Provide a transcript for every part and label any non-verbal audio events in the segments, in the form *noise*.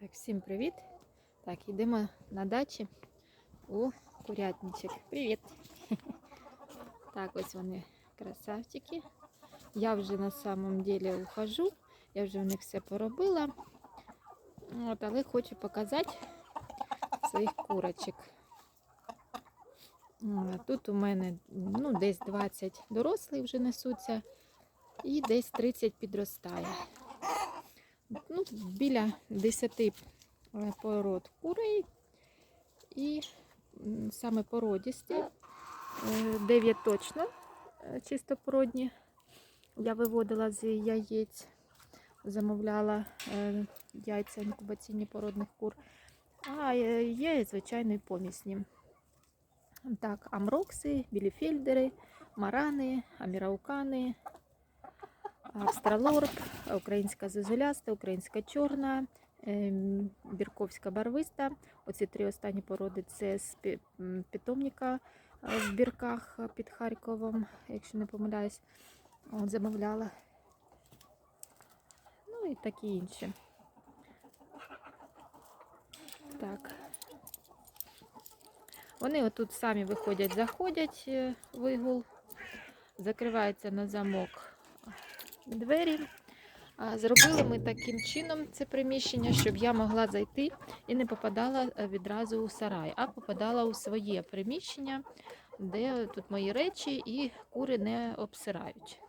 Так, всім привіт. Так, йдемо на дачі у курятничок. Привіт. *laughs* Так, ось вони красавчики. Я вже на самом деле ухожу. Я вже в них все поробила. От, але хочу показати своїх курочок. Тут у мене ну, десь 20 дорослих вже несуться і десь 30 підростає. Ну, біля 10 е, пород курей і саме породісті, е, 9 точно е, чистопородні. Я виводила з яєць, замовляла е, яйця інкубаційні породних кур, а е, є звичайно і помісні. Так, амрокси, біліфельдери, марани, аміраукани, австралорп, українська зозуляста, українська чорна, ем, бірковська барвиста. Оці три останні породи це з питомника е, в бірках під Харковом, якщо не помиляюсь, От, замовляла. Ну і такі інші. Так. Вони отут самі виходять, заходять е, вигул, закривається на замок двері. Зробили ми таким чином це приміщення, щоб я могла зайти і не попадала е, відразу у сарай, а попадала у своє приміщення, де тут мої речі і кури не обсирають.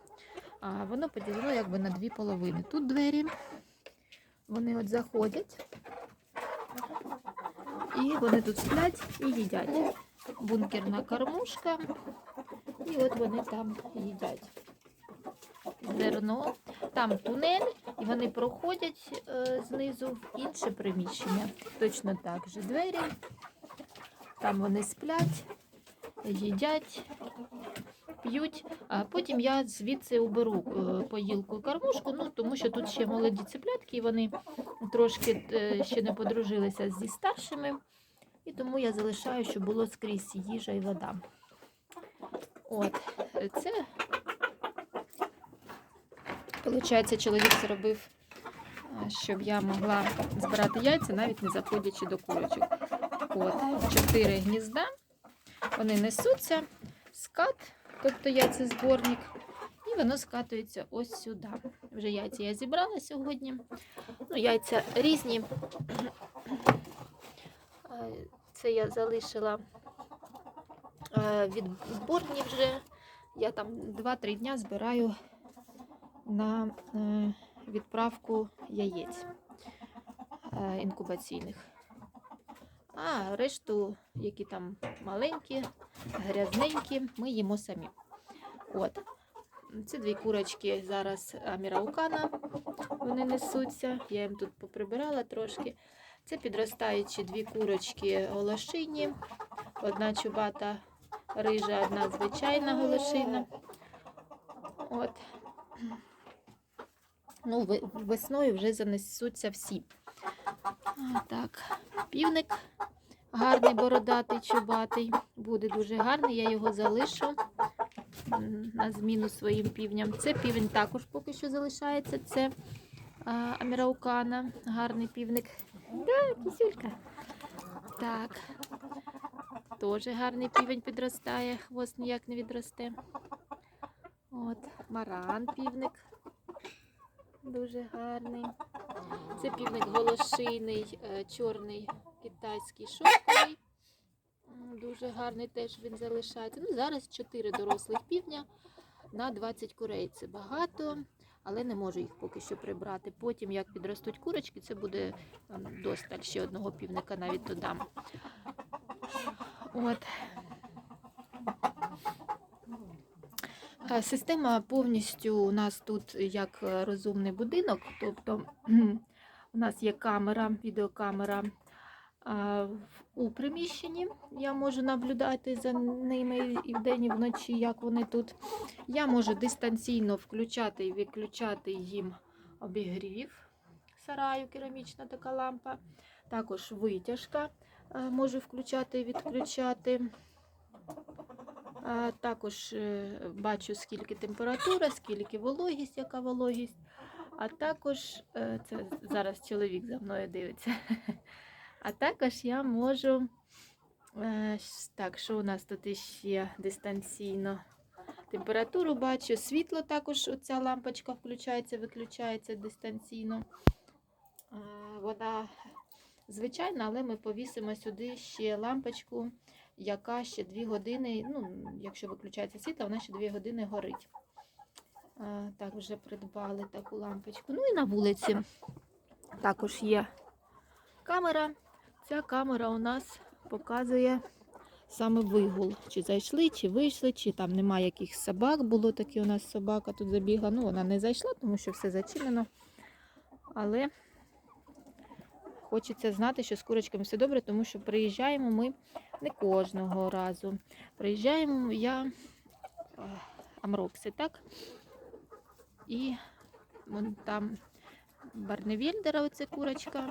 А воно поділено якби на дві половини. Тут двері, вони от заходять, і вони тут сплять і їдять. Бункерна кормушка, і от вони там їдять зерно. Там тунель, і вони проходять е, знизу в інше приміщення. Точно так же двері. Там вони сплять, їдять, п'ють. А потім я звідси уберу е, поїлку і ну, тому що тут ще молоді циплятки, і вони трошки е, ще не подружилися зі старшими. І тому я залишаю, щоб було скрізь їжа і вода. От, е, це Получається, чоловік зробив, е, щоб я могла збирати яйця, навіть не заходячи до курочок. От, чотири гнізда. Вони несуться, скат, тобто яйцезборник, і воно скатується ось сюди. Вже яйця я зібрала сьогодні. Ну, яйця різні. Е, Це я залишила е, відборні вже. Я там 2-3 дня збираю на е, відправку яєць е, інкубаційних. А решту, які там маленькі, грязненькі, ми їмо самі. От. Ці дві курочки зараз аміраукана, вони несуться. Я їм тут поприбирала трошки. Це підростаючі дві курочки голошині. Одна чубата рижа, одна звичайна голошина. От. Ну, весною вже занесуться всі. Так, півник гарний, бородатий, чубатий. Буде дуже гарний, я його залишу на зміну своїм півням. Це півень також поки що залишається. Це Аміраукана, гарний півник. Да, кисюлька. Так. Теж гарний півень підростає, хвост ніяк не відросте. От, маран півник. Дуже гарний. Це півник голошийний, е, чорний китайський шовковий. Дуже гарний теж він залишається. Ну, зараз 4 дорослих півня на 20 курей. Це багато, але не можу їх поки що прибрати. Потім, як підростуть курочки, це буде досталь ще одного півника навіть додам. От. Е, Система повністю у нас тут як е, розумний будинок, тобто у нас є камера, відеокамера у приміщенні. Я можу наблюдати за ними і вдень, і вночі, як вони тут. Я можу дистанційно включати і виключати їм обігрів сараю, керамічна така лампа. Також витяжка е, можу включати і відключати. А, Також е, бачу, скільки температура, скільки вологість, яка вологість. А також е, це зараз чоловік за мною дивиться. А також я можу. е, Так, що у нас тут іще дистанційно? Температуру бачу, світло також оця лампочка включається, виключається дистанційно. Вона звичайна, але ми повісимо сюди ще лампочку, яка ще 2 години, ну, якщо виключається світло, вона ще 2 години горить. Е, Так, вже придбали таку лампочку. Ну і на вулиці також є камера. Ця камера у нас показує саме вигул. Чи зайшли, чи вийшли, чи там немає якихось собак. Було таке у нас собака тут забігла. Ну, вона не зайшла, тому що все зачинено. Але хочеться знати, що з курочками все добре, тому що приїжджаємо ми не кожного разу. Приїжджаємо я Амрокси, так? І вон там Барневільдера, оце курочка.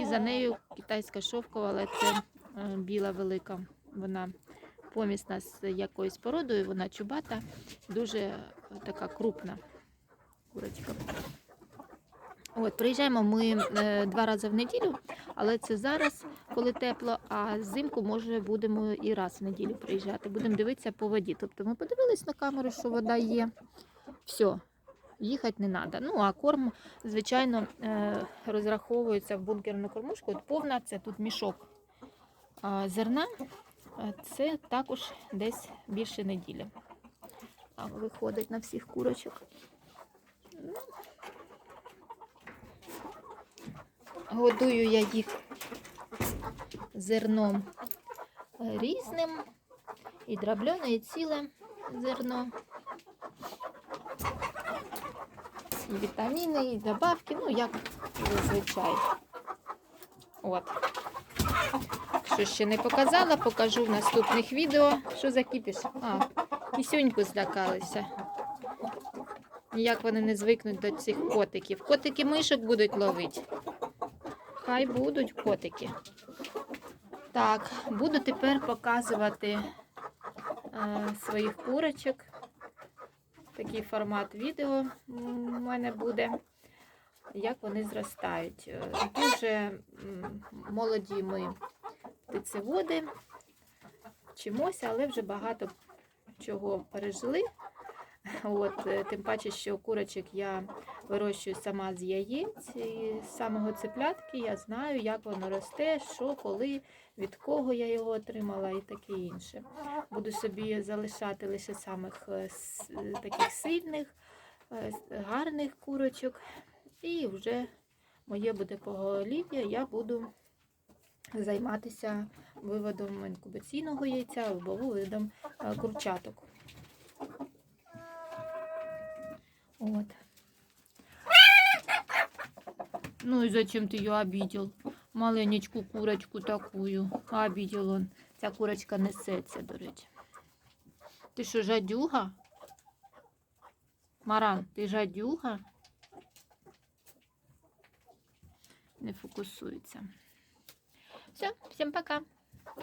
І за нею китайська шовкова, але це е, біла велика. Вона помісна з якоюсь породою, вона чубата, дуже е, така крупна курочка. От, приїжджаємо ми е, два рази в неділю, але це зараз, коли тепло, а взимку може будемо і раз в неділю приїжджати. Будемо дивитися по воді. Тобто ми подивились на камеру, що вода є. Все, їхати не треба. Ну, а корм, звичайно, е, розраховується в бункерну кормушку. От повна це тут мішок а, зерна. Е, Це також десь більше неділі. Виходить на всіх курочок. Ну, Годую я їх зерном е, різним, і дроблене, і ціле зерно. І вітаміни, і добавки, ну як зазвичай. От. Що ще не показала, покажу в наступних відео. Що за кіпіш? А, кисюньку злякалися. Ніяк вони не звикнуть до цих котиків. Котики мишок будуть ловити. Хай будуть котики. Так, буду тепер показувати е, своїх курочок. Такий формат відео у мене буде, як вони зростають. Е, Дуже молоді ми птицеводи, вчимося, але вже багато чого пережили. От, е, тим паче, що курочок я вирощую сама з яєць, і з самого цеплятки я знаю, як воно росте, що, коли, від кого я його отримала і таке інше. Буду собі залишати лише самих е, е, таких сильних, е, гарних курочок. І вже моє буде поголів'я, я буду займатися виводом інкубаційного яйця або виводом курчаток. Вот. Ну и зачем ты ее обидел? Маленечку курочку такую. Обидел он. Ця курочка несеться, до речі. Ти що, жадюга? Маран, ти жадюга? Не фокусується. Все, всім пока.